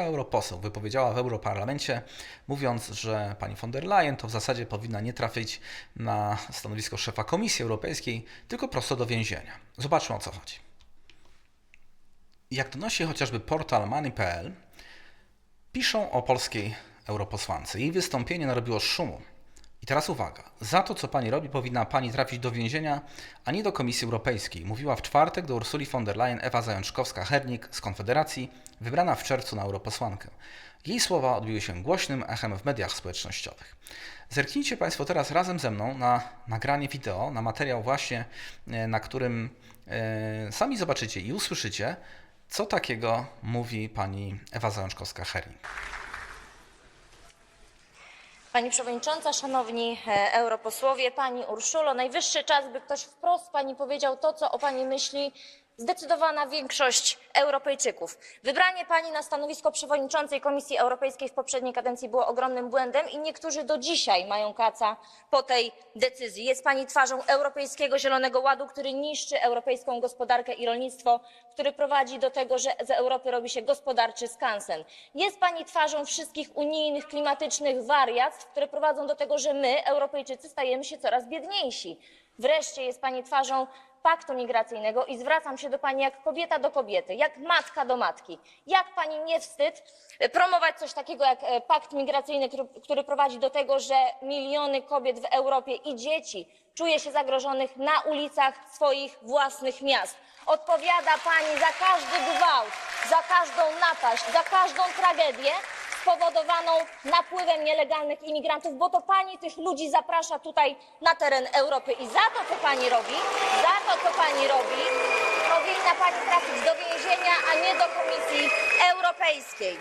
europoseł wypowiedziała w Europarlamencie, mówiąc, że pani von der Leyen to w zasadzie powinna nie trafić na stanowisko szefa Komisji Europejskiej, tylko prosto do więzienia. Zobaczmy o co chodzi. Jak donosi chociażby portal money.pl, piszą o polskiej europosłance. Jej wystąpienie narobiło szumu. I teraz uwaga. Za to, co pani robi, powinna pani trafić do więzienia, a nie do Komisji Europejskiej. Mówiła w czwartek do Ursuli von der Leyen Ewa Zajączkowska-Hernik z Konfederacji, wybrana w czerwcu na europosłankę. Jej słowa odbiły się głośnym echem w mediach społecznościowych. Zerknijcie Państwo teraz razem ze mną na nagranie wideo, na materiał właśnie, e, na którym e, sami zobaczycie i usłyszycie, co takiego mówi pani Ewa Zajączkowska-Hernik. Pani Przewodnicząca, Szanowni e, Europosłowie, Pani Urszulo, najwyższy czas, by ktoś wprost Pani powiedział to, co o Pani myśli zdecydowana większość Europejczyków. Wybranie Pani na stanowisko przewodniczącej Komisji Europejskiej w poprzedniej kadencji było ogromnym błędem i niektórzy do dzisiaj mają kaca po tej decyzji. Jest Pani twarzą Europejskiego Zielonego Ładu, który niszczy europejską gospodarkę i rolnictwo, który prowadzi do tego, że z Europy robi się gospodarczy skansen. Jest Pani twarzą wszystkich unijnych klimatycznych wariactw, które prowadzą do tego, że my, Europejczycy, stajemy się coraz biedniejsi. Wreszcie jest Pani twarzą paktu migracyjnego i zwracam się do Pani jak kobieta do kobiety, jak matka do matki. Jak Pani nie wstyd promować coś takiego jak e, pakt migracyjny, który, który prowadzi do tego, że miliony kobiet w Europie i dzieci czuje się zagrożonych na ulicach swoich własnych miast. Odpowiada Pani za każdy gwałt, za każdą napaść, za każdą tragedię, spowodowaną napływem nielegalnych imigrantów, bo to pani tych ludzi zaprasza tutaj na teren Europy. I za to, co pani robi, za to, co pani robi, powinna pani trafić do więzienia, a nie do Komisji Europejskiej.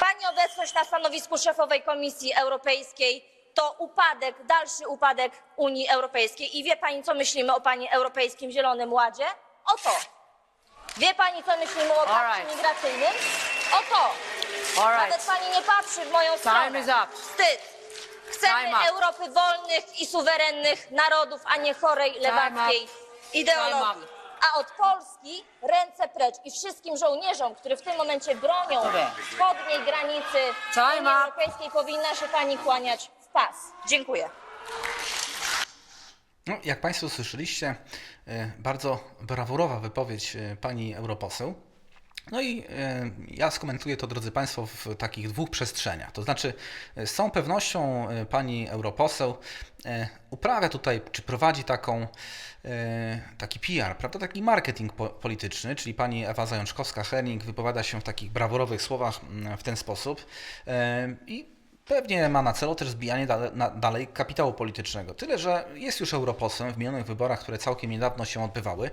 Pani obecność na stanowisku szefowej Komisji Europejskiej to upadek, dalszy upadek Unii Europejskiej. I wie pani, co myślimy o pani Europejskim Zielonym Ładzie? O to. Wie pani, co myślimy o pakcie Alright. migracyjnym? O to. All Nawet right. pani nie patrzy w moją stronę. is up. Wstyd. Chcemy Time up. Europy wolnych i suwerennych narodów, a nie chorej lewackiej ideologii. Time A od Polski ręce precz i wszystkim żołnierzom, którzy w tym momencie bronią wschodniej granicy Time Unii up. Europejskiej powinna się pani kłaniać w pas. Dziękuję. No, jak Państwo słyszeliście, e, bardzo brawurowa wypowiedź e, pani europoseł. No i e, ja skomentuję to, drodzy Państwo, w takich dwóch przestrzeniach. To znaczy, e, z całą pewnością e, pani europoseł uprawia tutaj, czy prowadzi taką, taki PR, prawda, taki marketing po, polityczny, czyli pani Ewa Zajączkowska-Herning wypowiada się w takich brawurowych słowach mm, w ten sposób i Pewnie ma na celu też zbijanie na, dalej kapitału politycznego. Tyle, że jest już europosłem w minionych wyborach, które całkiem niedawno się odbywały.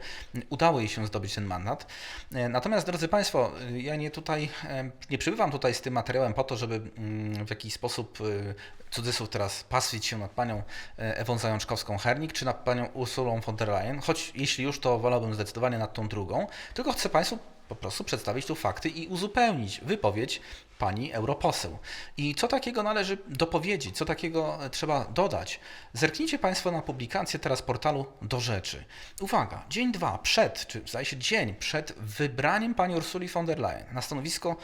Udało jej się zdobyć ten mandat. E, Natomiast, drodzy Państwo, ja nie tutaj, e, nie przybywam tutaj z tym materiałem po to, żeby mm, w jakiś sposób, e, cudzysłów teraz, paswić się nad panią Ewą Zajączkowską-Hernik, czy nad panią Ursulą von der Leyen, choć jeśli już, to wolałbym zdecydowanie nad tą drugą, tylko chcę Państwu po prostu przedstawić tu fakty i uzupełnić wypowiedź pani europoseł. I co takiego należy dopowiedzieć, co takiego trzeba dodać? Zerknijcie Państwo na publikację teraz portalu Do Rzeczy. Uwaga, dzień dwa przed, czy zdaje się dzień przed wybraniem pani Ursuli von der Leyen na stanowisko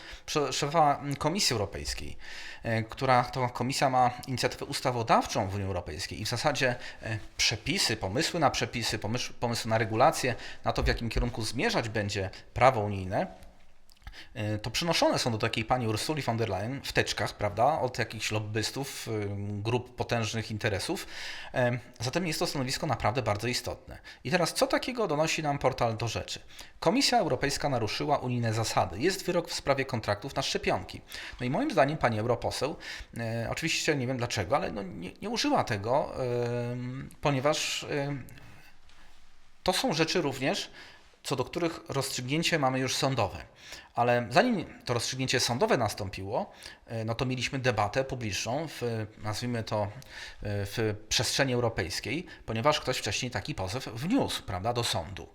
szefa Komisji Europejskiej, e, która to komisja ma inicjatywę ustawodawczą w Unii Europejskiej i w zasadzie e, przepisy, pomysły na przepisy, pomysł, pomysły na regulacje, na to w jakim kierunku zmierzać będzie prawo unijne, e, to przynoszone są do takiej pani Ursuli von der Leyen w teczkach, prawda, od jakichś lobbystów, y, grup potężnych interesów. E, Zatem jest to stanowisko naprawdę bardzo istotne. I teraz, co takiego donosi nam portal do rzeczy? Komisja Europejska naruszyła unijne zasady. Jest wyrok w sprawie kontraktów na szczepionki. No i moim zdaniem pani europoseł, e, oczywiście nie wiem dlaczego, ale no nie, nie użyła tego, ponieważ to są rzeczy również, co do których rozstrzygnięcie mamy już sądowe. Ale zanim to rozstrzygnięcie sądowe nastąpiło, no to mieliśmy debatę publiczną w, nazwijmy to, e, w przestrzeni europejskiej, ponieważ ktoś wcześniej taki pozew wniósł, prawda, do sądu.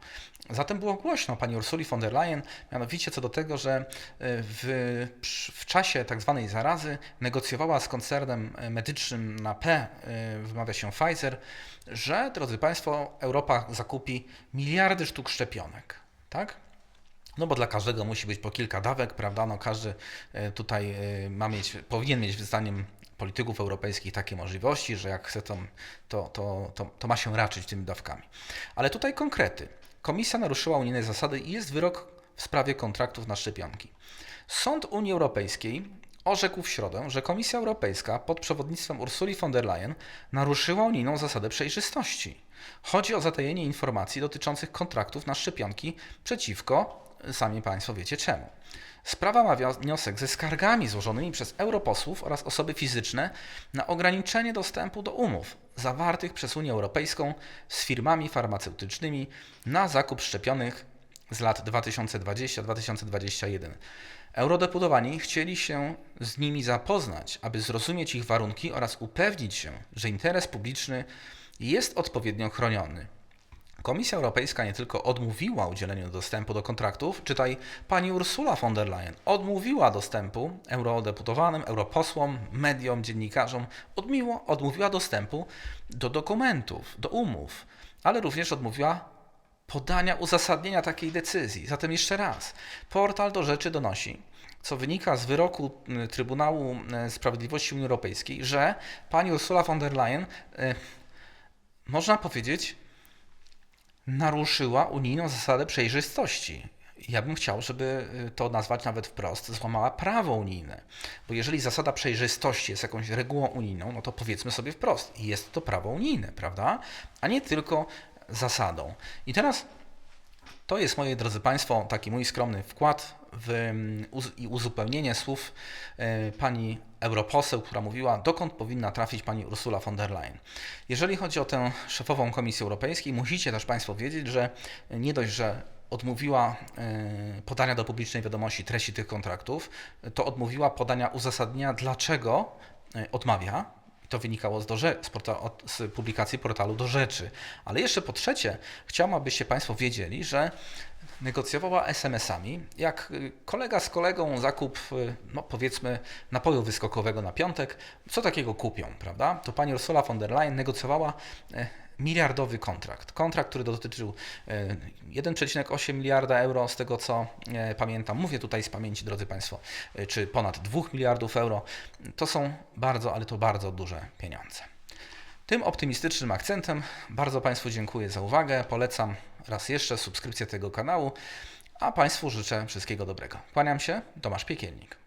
Zatem było głośno pani Ursuli von der Leyen, mianowicie co do tego, że e, w, w czasie tak zwanej zarazy negocjowała z koncernem e, medycznym na P, e, wymawia się Pfizer, że, drodzy Państwo, Europa zakupi miliardy sztuk szczepionek. Tak? No bo dla każdego musi być po kilka dawek, prawda? No każdy e, tutaj e, ma mieć, powinien mieć zdaniem polityków europejskich takie możliwości, że jak chce, to, to, to, to, to ma się raczyć tymi dawkami. Ale tutaj konkrety. Komisja naruszyła unijne zasady i jest wyrok w sprawie kontraktów na szczepionki. Sąd Unii Europejskiej orzekł w środę, że Komisja Europejska pod przewodnictwem Ursuli von der Leyen naruszyła unijną zasadę przejrzystości. Chodzi o zatajenie informacji dotyczących kontraktów na szczepionki przeciwko, sami Państwo wiecie czemu. Sprawa ma wniosek ze skargami złożonymi przez europosłów oraz osoby fizyczne na ograniczenie dostępu do umów zawartych przez Unię Europejską z firmami farmaceutycznymi na zakup szczepionek z lat 2020-2021. Eurodeputowani chcieli się z nimi zapoznać, aby zrozumieć ich warunki oraz upewnić się, że interes publiczny jest odpowiednio chroniony. Komisja Europejska nie tylko odmówiła udzielenia dostępu do kontraktów, czytaj pani Ursula von der Leyen odmówiła dostępu eurodeputowanym, europosłom, mediom, dziennikarzom, odmiło, odmówiła dostępu do dokumentów, do umów, ale również odmówiła podania uzasadnienia takiej decyzji. Zatem jeszcze raz, portal do rzeczy donosi, co wynika z wyroku y, Trybunału y, Sprawiedliwości Unii Europejskiej, że pani Ursula von der Leyen, y, można powiedzieć, naruszyła unijną zasadę przejrzystości. Ja bym chciał, żeby y, to nazwać nawet wprost, złamała prawo unijne. Bo jeżeli zasada przejrzystości jest jakąś regułą unijną, no to powiedzmy sobie wprost, jest to prawo unijne, prawda? A nie tylko zasadą. I teraz to jest, moi drodzy Państwo, taki mój skromny wkład w mm, i uzupełnienie słów e, pani europoseł, która mówiła, dokąd powinna trafić pani Ursula von der Leyen. Jeżeli chodzi o tę szefową Komisji Europejskiej, musicie też Państwo wiedzieć, że nie dość, że odmówiła e, podania do publicznej wiadomości treści tych kontraktów, to odmówiła podania uzasadnienia, dlaczego e, odmawia i to wynikało z, dorze- z, porta- z publikacji portalu do rzeczy. Ale jeszcze po trzecie, chciałbym, abyście Państwo wiedzieli, że negocjowała SMS-ami, jak y, kolega z kolegą zakup, y, no powiedzmy, napoju wyskokowego na piątek, co takiego kupią, prawda? To pani Ursula von der Leyen negocjowała e, miliardowy kontrakt. Kontrakt, który dotyczył e, 1,8 miliarda euro, z tego co e, pamiętam, mówię tutaj z pamięci, drodzy Państwo, e, czy ponad 2 miliardów euro. To są bardzo, ale to bardzo duże pieniądze. Tym optymistycznym akcentem bardzo Państwu dziękuję za uwagę. Polecam raz jeszcze subskrypcję tego kanału, a Państwu życzę wszystkiego dobrego. Kłaniam się, Tomasz Piekielnik.